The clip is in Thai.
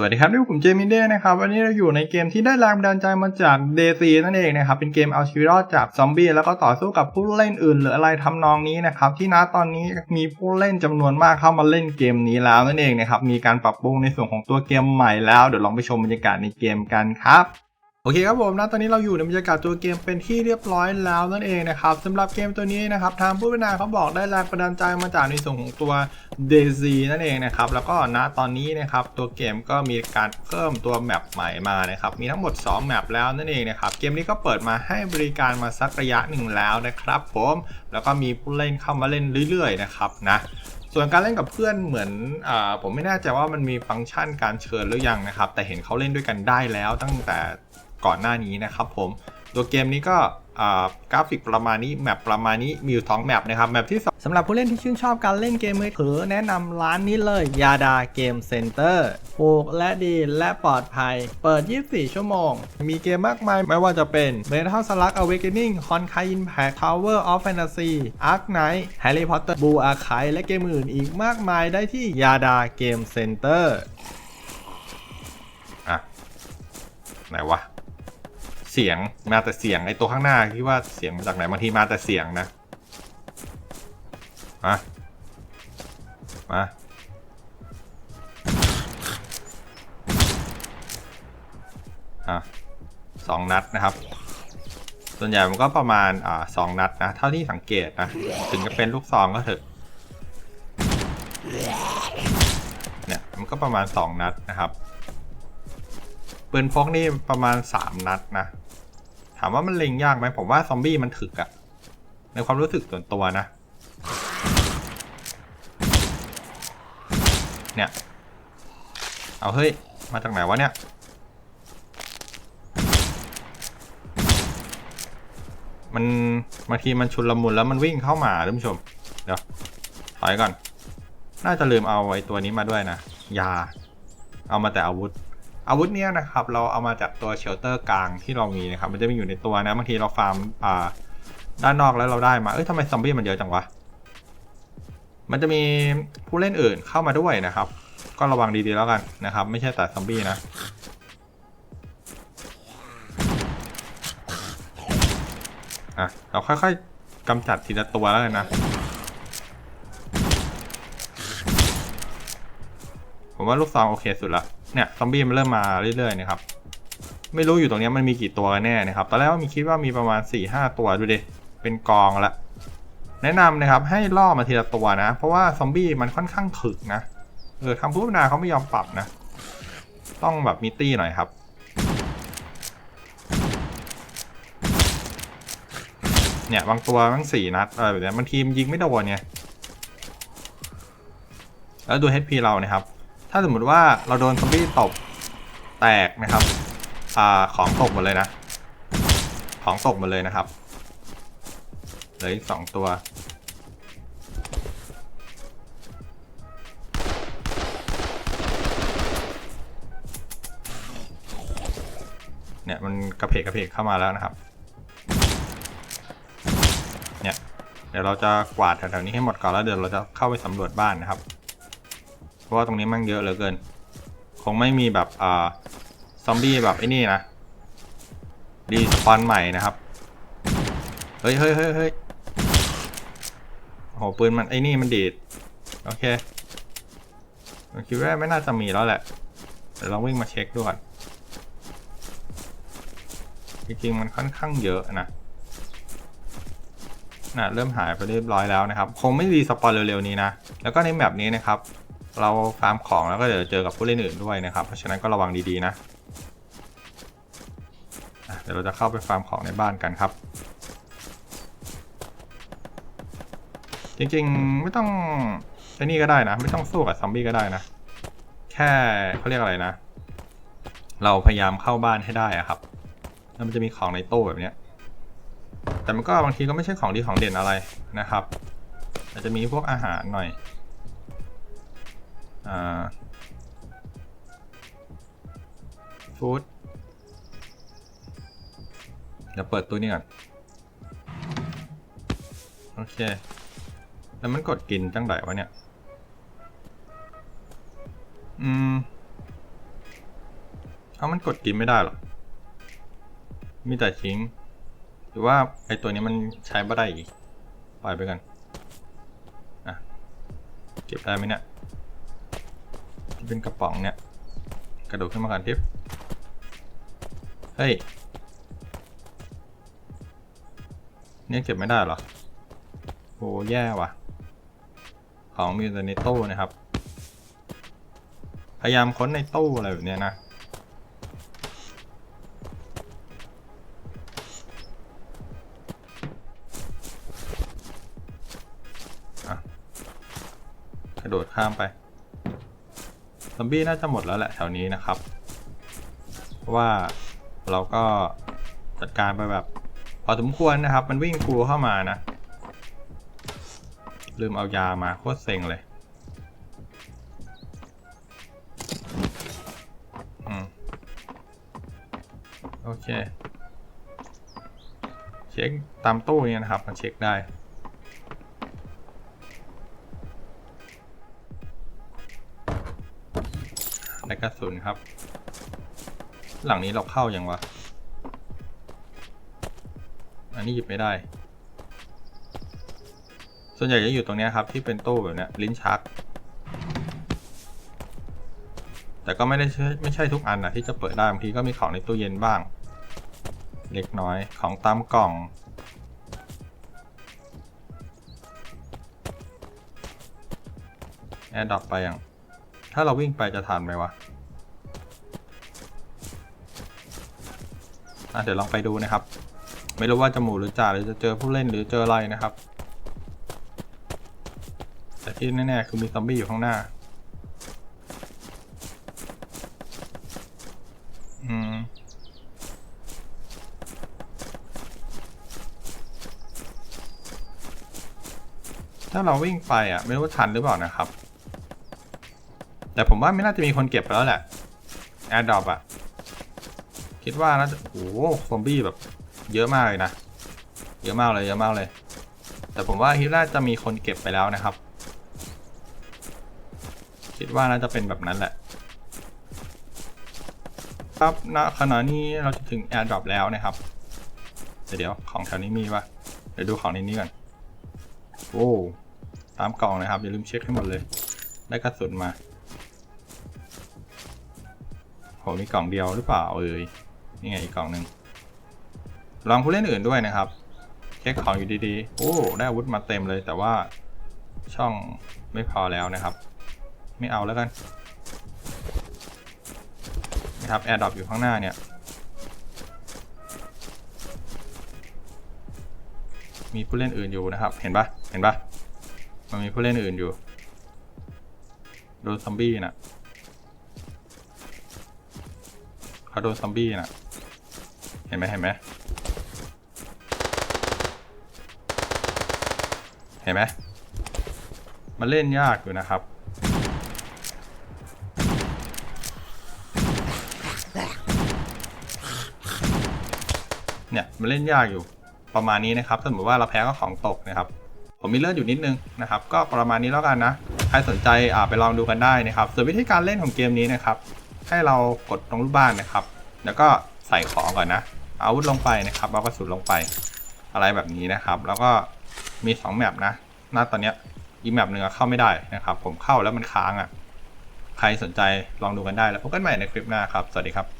สวัสดีครับนี่ผมเจมินเด้นะครับวันนี้เราอยู่ในเกมที่ได้แรงบันดาลใจมาจากเดซีนั่นเองนะครับเป็นเกมเอาชีวิตรอดจากซอมบี้แล้วก็ต่อสู้กับผู้เล่นอื่น หรืออะไรทำนองนี้นะครับที่ณตอนนี้มีผู้เล่นจำนวนมากเข้ามาเล่นเกมนี้แล้วนั่นเองนะครับมีการปรับปรุงในส่วนของตัวเกมใหม่แล้วเดี๋ยวลองไปชมบรรยากาศในเกมกันครับ อเคครับผมนะตอนนี้เราอยู่ในบรรยากาศตัวเกมเป็นที่เรียบร้อยแล้วนั่นเองนะครับสำหรับเกมตัวนี้นะครับทางผู้พัฒนาเขาบอกได้แรงบันดาลใจมาจากในส่วนของตัว DayZ นั่นเองนะครับแล้วก็ณตอนนี้นะครับตัวเกมก็มีการเพิ่มตัวแมปใหม่มานะครับมีทั้งหมด 2 แมปแล้วนั่นเองนะครับเกมนี้ก็เปิดมาให้บริการมาสักระยะหนึ่งแล้วนะครับผมแล้วก็มีผู้เล่นเข้ามาเล่นเรื่อยๆนะครับนะส่วนการเล่นกับเพื่อนเหมือนอาผมไม่แน่ใจว่ามันมีฟังก์ชันการเชิญหรือยังนะครับแต่เห็นเขาเล่นด้วยกันได้แล้วตั้งแต่ ก่อนหน้านี้นะครับผมตัวเกมนี้ก็กราฟิกประมาณนี้ แมปประมาณนี้มีอยู่สองแมปนะครับ แมปที่สองสำหรับผู้เล่นที่ชื่นชอบการเล่นเกมมือถือแนะนำร้านนี้เลยยาดาเกมเซ็นเตอร์ถูกและดีและปลอดภัย เปิด 24 ชั่วโมง มีเกมมากมาย ไม่ว่าจะเป็น Metal Slug Awakening Honkai Impact Tower of Fantasy Ark Knight Harry Potter Blue Archive และเกมอื่นอีกมากมายได้ที่ยาดาเกมเซ็นเตอร์อะไหนวะ สียงมาแต่เสียงไอตัวข้างหน้าคิดว่าเสียงมาจากไหนบางทีมาแต่เสียงนะมามาอะสองนัดนะครับ ส่วนใหญ่มันก็ประมาณอ่าสองนัดนะเท่าที่สังเกตนะถึงจะเป็นลูกซองก็เถอะเนี่ยมันก็ประมาณสองนัดนะครับ ปืนพกนี่ประมาณ 3 นัดนะ ถามว่ามันเล็งยากไหมผมว่าซอมบี้มันถึกอะในความรู้สึกส่วนตัวนะ เนี่ย เอาเฮ้ย มาจากไหนวะเนี่ย มันบางทีมันชุนละมุนแล้วมันวิ่งเข้ามาท่านผู้ชม เดี๋ยว ถอยก่อน น่าจะลืมเอาไอ้ตัวนี้มาด้วยนะ ยา เอามาแต่อาวุธ อาวุธเนี้ยนะครับเราเอามาจากตัวเชลเตอร์กลางที่เรามีนะครับมันจะมีอยู่ในตัวนะบางทีเราฟาร์มอ่าด้านนอกแล้วเราได้มาเอ้ยทำไมซอมบี้มันเยอะจังวะมันจะมีผู้เล่นอื่นเข้ามาด้วยนะครับ ก็ระวังดีๆแล้วกันนะครับ ไม่ใช่แต่ซอมบี้นะอะเราค่อยๆกำจัดทีละตัวแล้วกันนะผมว่าลูกซองโอเคสุดละ เนี่ยซอมบี้มันเริ่มมาเรื่อยๆนะครับไม่รู้อยู่ตรงนี้มันมีกี่ตัวกันแน่นะครับ ตอนแรกว่ามีคิดว่ามีประมาณ4ี่ห้าตัวดูดิเป็นกองละ แนะนำนะครับให้ล่อมาทีละตัวนะ เพราะว่าซอมบี้มันค่อนข้างถึกนะเออทำผู้พัฒนาเขาไม่ยอมปรับนะ ต้องแบบมีตี้หน่อยครับ เนี่ยบางตัวมันสี่นัดอะไรแบบนี้บางทีมยิงไม่โดนเนี่ยแล้วดู HP เรานะครับ ถ้าสมมติว่าเราโดนซอมบี้ตบแตกนะครับอ่าของตกหมดเลยนะ ของตกหมดเลยนะครับ เหลืออีกสองตัว เนี่ยมันกระเพกกระเพกเข้ามาแล้วนะครับ เนี่ยเดี๋ยวเราจะกวาดแถวๆนี้ให้หมดก่อนแล้วเดี๋ยวเราจะเข้าไปสำรวจบ้านนะครับ เพราะว่าตรงนี้มันเยอะเหลือเกิน คงไม่มีแบบอ่าซอมบี้แบบไอ้นี่นะดีสปอนใหม่นะครับ เฮ้ยเฮ้ยเฮ้ยเฮ้ยโอ้โหปืนมันไอ้นี่มันดีด โอเคผมคิดว่าไม่น่าจะมีแล้วแหละเดี๋ยวลองวิ่งมาเช็คดูก่อนจริงๆมันค่อนข้างเยอะนะน่ะเริ่มหายไปเรียบร้อยแล้วนะครับ คงไม่รีสปอนเร็วๆนี้นะ แล้วก็ในแมปนี้นะครับ เราฟาร์มของแล้วก็เดี๋ยวเจอกับผู้เล่นอื่นด้วยนะครับ เพราะฉะนั้นก็ระวังดีๆนะเดี๋ยวเราจะเข้าไปฟาร์มของในบ้านกันครับ จริงๆไม่ต้องไอ้นี่ก็ได้นะ ไม่ต้องสู้กับซอมบี้ก็ได้นะ แค่เขาเรียกอะไรนะ เราพยายามเข้าบ้านให้ได้อะครับแล้วมันจะมีของในตู้แบบเนี้ยแต่มันก็บางทีก็ไม่ใช่ของดีของเด่นอะไรนะครับ อาจจะมีพวกอาหารหน่อย ฟู้ดเดี๋ยวเปิดตู้นี้ก่อน โอเค แล้วมันกดกินจังไดวะเนี่ย อืมเอ้ามันกดกินไม่ได้หรอ มีแต่ทิ้ง หรือว่าไอตัวนี้มันใช้ไม่ได้อีกปล่อยไปกัน อะ เก็บได้ไหมเนี่ย เป็นกระป๋องเนี่ย กระโดดขึ้นมากันทิปเฮ้ยเนี่ยเก็บไม่ได้หรอโหแย่ว่ะ ของมีแต่ในตู้นะครับ พยายามค้นในตู้อะไรแบบเนี้ยนะ กระโดดข้ามไป ซอมบี้น่าจะหมดแล้วแหละแถวนี้นะครับเพราะว่าเราก็จัดการไปแบบพอสมควรนะครับ มันวิ่งกรูเข้ามานะ ลืมเอายามาโคตรเซ็งเลยโอเค เช็คตามตู้เนี่ยนะครับ มันเช็คได้ ในกระสุนครับ หลังนี้เราเข้ายังวะ อันนี้หยิบไม่ได้ ส่วนใหญ่จะอยู่ตรงนี้ครับที่เป็นตู้แบบเนี้ยลิ้นชัก แต่ก็ไม่ได้ไม่ใช่ทุกอันนะที่จะเปิดได้บางทีก็มีของในตู้เย็นบ้าง เล็กน้อยของตามกล่องแอร์ดรอปไปยัง ถ้าเราวิ่งไปจะทันไหมวะอะเดี๋ยวลองไปดูนะครับ ไม่รู้ว่าจะหมูหรือจ่าหรือจะเจอผู้เล่นหรือเจออะไรนะครับ แต่ที่แน่ๆคือมีซอมบี้อยู่ข้างหน้า อืมถ้าเราวิ่งไปอะ ไม่รู้ว่าทันหรือเปล่านะครับ แต่ผมว่าไม่น่าจะมีคนเก็บไปแล้วแหละแอร์ดรอปอะคิดว่าน่าจะโอ้โหซอมบี้แบบ เยอะมากเลยนะ เยอะมากเลยเยอะมากเลย แต่ผมว่าคิดว่าจะมีคนเก็บไปแล้วนะครับ คิดว่าน่าจะเป็นแบบนั้นแหละ ครับณขณะนี้เราจะถึง AirDrop แล้วนะครับเดี๋ยวของแถวนี้มีปะเดี๋ยวดูของในนี้ก่อนโอ้ตามกล่องนะครับอย่าลืมเช็คให้หมดเลย ได้กระสุนมา โหมีกล่องเดียวหรือเปล่าเอ่ยนี่ไงอีกกล่องหนึ่งลองผู้เล่นอื่นด้วยนะครับ เช็คของอยู่ดีๆ โอ้ได้อาวุธมาเต็มเลย แต่ว่าช่องไม่พอแล้วนะครับ ไม่เอาแล้วกันนะครับแอร์ดรอปอยู่ข้างหน้าเนี่ย มีผู้เล่นอื่นอยู่นะครับ เห็นปะเห็นปะมันมีผู้เล่นอื่นอยู่ โดนซอมบี้น่ะ เขาโดนซอมบี้น่ะ เห็นไหมเห็นไหมเห็นไหมมันเล่นยากอยู่นะครับ เนี่ยมันเล่นยากอยู่ประมาณนี้นะครับ ถ้าสมมติว่าเราแพ้ก็ของตกนะครับ ผมมีเลือดอยู่นิดนึงนะครับ ก็ประมาณนี้แล้วกันนะ ใครสนใจอ่าไปลองดูกันได้นะครับ ส่วนวิธีการเล่นของเกมนี้นะครับ ให้เรากดตรงรูปบ้านนะครับ แล้วก็ใส่ของก่อนนะอาวุธลงไปนะครับเอากระสุนลงไป อะไรแบบนี้นะครับ แล้วก็มี2แมปนะหน้าตอนเนี้ยอีแมปหนึ่งเข้าไม่ได้นะครับ ผมเข้าแล้วมันค้างอะ ใครสนใจลองดูกันได้แล้วพบกันใหม่ในคลิปหน้าครับ สวัสดีครับ